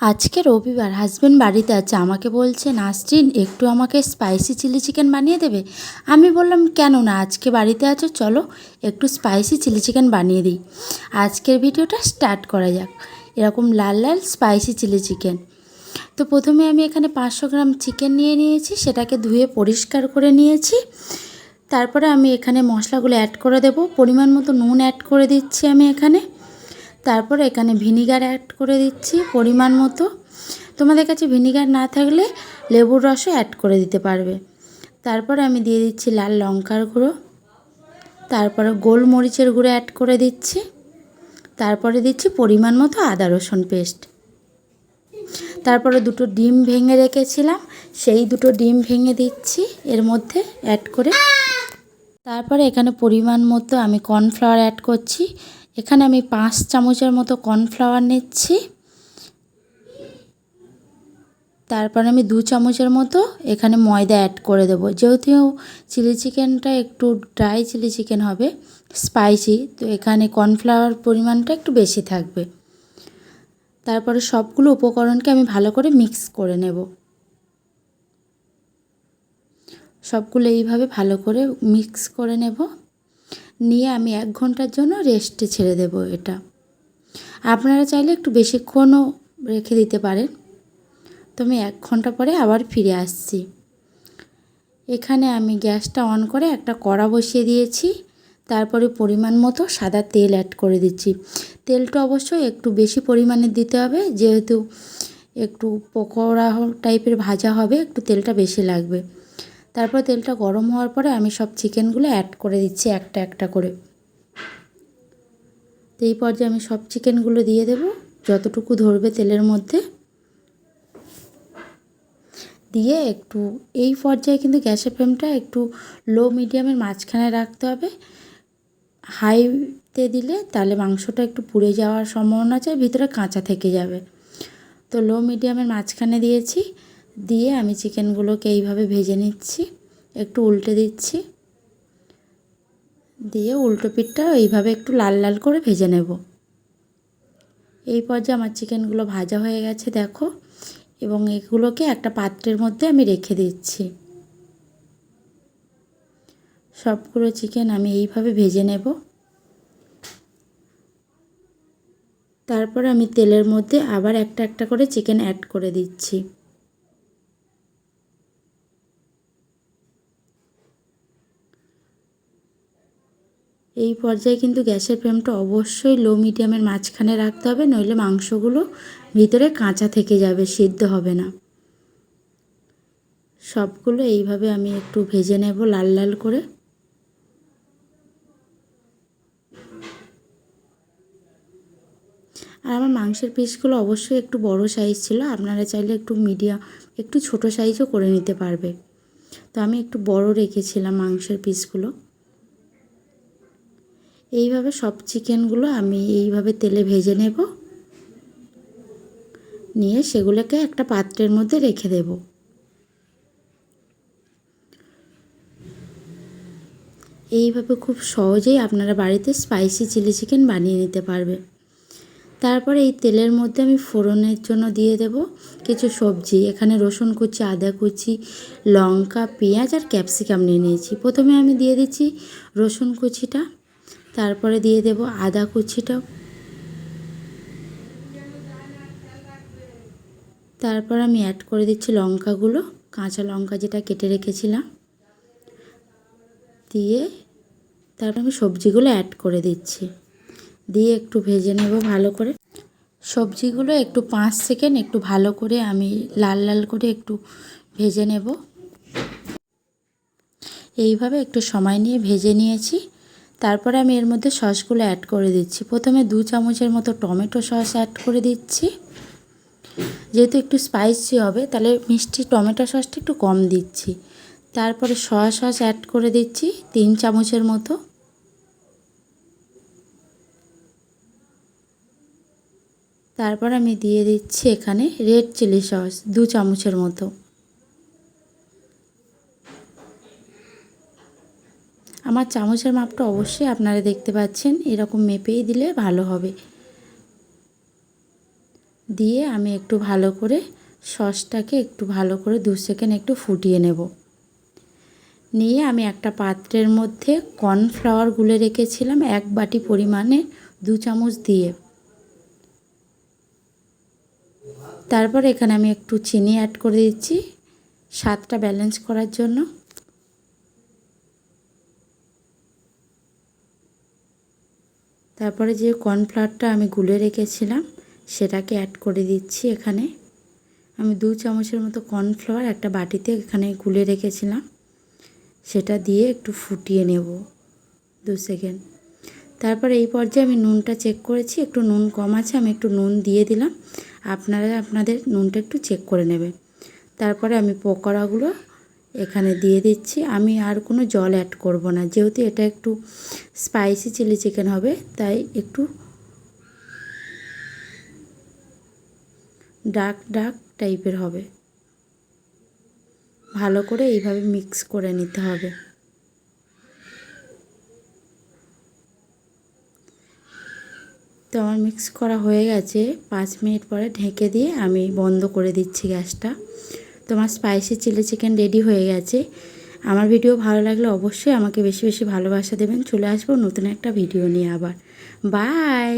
আজকে রবিবার হাজবেন্ড বাড়িতে আছে, আমাকে বলছে, নাসরিন, একটু আমাকে স্পাইসি চিলি চিকেন বানিয়ে দেবে? আমি বললাম, কেন না, আজকে বাড়িতে আছো, চলো একটু স্পাইসি চিলি চিকেন বানিয়ে দিই। আজকের ভিডিওটা স্টার্ট করা যাক। এরকম লাল লাল স্পাইসি চিলি চিকেন তো প্রথমে আমি এখানে পাঁচশো গ্রাম চিকেন নিয়ে নিয়েছি, সেটাকে ধুয়ে পরিষ্কার করে নিয়েছি। তারপরে আমি এখানে মশলাগুলো অ্যাড করে দেব, পরিমাণ মতো নুন অ্যাড করে দিচ্ছি আমি এখানে। তারপর এখানে ভিনিগার অ্যাড করে দিচ্ছি পরিমাণ মতো। তোমাদের কাছে ভিনিগার না থাকলে লেবুর রসও অ্যাড করে দিতে পারবে। তারপরে আমি দিয়ে দিচ্ছি লাল লঙ্কার গুঁড়ো। তারপরে গোলমরিচের গুঁড়ো অ্যাড করে দিচ্ছি। তারপরে দিচ্ছি পরিমাণ মতো আদা রসুন পেস্ট তারপরে দুটো ডিম ভেঙে রেখেছিলাম, সেই দুটো ডিম ভেঙে দিচ্ছি, এর মধ্যে অ্যাড করে। তারপরে এখানে পরিমাণ মতো আমি কর্নফ্লাওয়ার অ্যাড করছি। এখানে আমি পাঁচ চামচের মতো কর্নফ্লাওয়ার নিচ্ছি। তারপর আমি দু চামচের মতো এখানে ময়দা অ্যাড করে দেবো। যেহেতু চিলি চিকেনটা একটু ড্রাই চিলি চিকেন হবে, স্পাইসি, তো এখানে কর্নফ্লাওয়ার পরিমাণটা একটু বেশি থাকবে। তারপরে সবগুলো উপকরণকে আমি ভালো করে মিক্স করে নেব। সবগুলো এইভাবে ভালো করে মিক্স করে নেব। নিয়ে আমি এক ঘণ্টার জন্য রেস্টে ছেড়ে দেব এটা। আপনারা চাইলে একটু বেশিক্ষণও রেখে দিতে পারেন। তো আমি এক ঘণ্টা পরে আবার ফিরে আসছি। এখানে আমি গ্যাসটা অন করে একটা কড়া বসিয়ে দিয়েছি। তারপরে পরিমাণ মতো সাদা তেল অ্যাড করে দিচ্ছি। তেলটা অবশ্যই একটু বেশি পরিমাণে দিতে হবে। যেহেতু একটু পকোড়া টাইপের ভাজা হবে, একটু তেলটা বেশি লাগবে। তারপর তেলটা গরম হওয়ার পরে আমি সব চিকেনগুলো অ্যাড করে দিচ্ছি একটা একটা করে। তো এই পর্যায়ে আমি সব চিকেনগুলো দিয়ে দেব। যতটুকু ধরবে তেলের মধ্যে। দিয়ে একটু, এই পর্যায়ে কিন্তু গ্যাসের ফ্লেমটা একটু লো মিডিয়ামের মাঝখানে রাখতে হবে। হাইতে দিলে তাহলে মাংসটা একটু পুড়ে যাওয়ার সম্ভাবনা আছে, ভিতরে কাঁচা থেকে যাবে। তো লো মিডিয়ামের মাঝখানে দিয়েছি। দিয়ে আমি চিকেনগুলোকে এইভাবে ভেজে নিচ্ছি, একটু উল্টে দিচ্ছি। দিয়ে উল্টো পিঠটা এইভাবে একটু লাল লাল করে ভেজে নেব। এই পর্যায়ে আমার চিকেনগুলো ভাজা হয়ে গেছে, দেখো। এবং এগুলোকে একটা পাত্রের মধ্যে আমি রেখে দিচ্ছি। সবগুলো চিকেন আমি এইভাবে ভেজে নেব। তারপর আমি তেলের মধ্যে আবার একটা একটা করে চিকেন অ্যাড করে দিচ্ছি। এই পর্যায়ে কিন্তু গ্যাসের ফ্লেমটা অবশ্যই লো মিডিয়ামের মাঝখানে রাখতে হবে, নইলে মাংসগুলো ভিতরে কাঁচা থেকে যাবে, সিদ্ধ হবে না। সবগুলো এইভাবে আমি একটু ভেজে নেব লাল লাল করে। আর আমার মাংসের পিসগুলো অবশ্যই একটু বড় সাইজ ছিল, আপনারা চাইলে একটু মিডিয়াম একটু ছোট সাইজও করে নিতে পারবে। তো আমি একটু বড় রেখেছিলাম মাংসের পিসগুলো। এইভাবে সব চিকেনগুলো আমি এইভাবে তেলে ভেজে নেব। নিয়ে সেগুলোকে একটা পাত্রের মধ্যে রেখে দেব। এইভাবে খুব সহজেই আপনারা বাড়িতে স্পাইসি চিলি চিকেন বানিয়ে নিতে পারবে তারপরে এই তেলের মধ্যে আমি ফোড়নের জন্য দিয়ে দেব কিছু সবজি। এখানে রসুন কুচি, আদা কুচি, লঙ্কা, পেঁয়াজ আর ক্যাপসিকাম নিয়ে নিয়েছি। প্রথমে আমি দিয়ে দিচ্ছি রসুন কুচিটা। তারপরে দিয়ে দেব আদা কুচিটা। তারপর আমি অ্যাড করে দিচ্ছি লঙ্কাগুলো, কাঁচা লঙ্কা যেটা কেটে রেখেছিলাম। দিয়ে তারপর আমি সবজিগুলো অ্যাড করে দিচ্ছি। দিয়ে একটু ভেজে নেব ভালো করে। সবজিগুলো একটু পাঁচ সেকেন্ড একটু ভালো করে আমি লাল লাল করে একটু ভেজে নেব। এইভাবে একটু সময় নিয়ে ভেজে নিয়েছি। তারপরে আমি এর মধ্যে সসগুলো অ্যাড করে দিচ্ছি। প্রথমে দু চামচের মতো টমেটো সস অ্যাড করে দিচ্ছি। যেহেতু একটু স্পাইসি হবে, তাহলে মিষ্টি টমেটো সসটা একটু কম দিচ্ছি। তারপরে সয়া সস অ্যাড করে দিচ্ছি, তিন চামচের মতো। তারপর আমি দিয়ে দিচ্ছি এখানে রেড চিলি সস দু চামচের মতো। আমার চামচের মাপটা অবশ্যই আপনারা দেখতে পাচ্ছেন। এরকম মেপেই দিলে ভালো হবে। দিয়ে আমি একটু ভালো করে সসটাকে একটু ভালো করে দু সেকেন্ড একটু ফুটিয়ে নেব। নিয়ে আমি একটা পাত্রের মধ্যে কর্নফ্লাওয়ার গুলে রেখেছিলাম এক বাটি পরিমাণে দু চামচ দিয়ে। তারপর এখানে আমি একটু চিনি অ্যাড করে দিচ্ছি। স্বাদটা ব্যালেন্স করার জন্য। তারপরে যে কর্নফ্লাওয়ারটা আমি গুলে রেখেছিলাম, সেটাকে অ্যাড করে দিচ্ছি এখানে। আমি দু চামচের মতো কর্নফ্লাওয়ার একটা বাটিতে এখানে গুলে রেখেছিলাম। সেটা দিয়ে একটু ফুটিয়ে নেব দু সেকেন্ড। তারপরে এই পর্যায়ে আমি নুনটা চেক করেছি, একটু নুন কম আছে, আমি একটু নুন দিয়ে দিলাম। আপনারা, আপনাদের নুনটা একটু চেক করে নেবেন। তারপরে আমি পকোড়াগুলো এখানে দিয়ে দিচ্ছি। আমি আর কোনো জল অ্যাড করব না। যেহেতু এটা একটু স্পাইসি চিলি চিকেন হবে, তাই একটু ডাক ডাক টাইপের হবে। ভালো করে এইভাবে মিক্স করে নিতে হবে। তো আমার মিক্স করা হয়ে গেছে। পাঁচ মিনিট পরে ঢেকে দিয়ে আমি বন্ধ করে দিচ্ছি গ্যাসটা। তোমার স্পাইসি চিলি চিকেন রেডি হয়ে গেছে। আমার ভিডিও ভালো লাগলে অবশ্যই আমাকে বেশি বেশি ভালোবাসা দেবেন। চলে আসব নতুন একটা ভিডিও নিয়ে আবার। বাই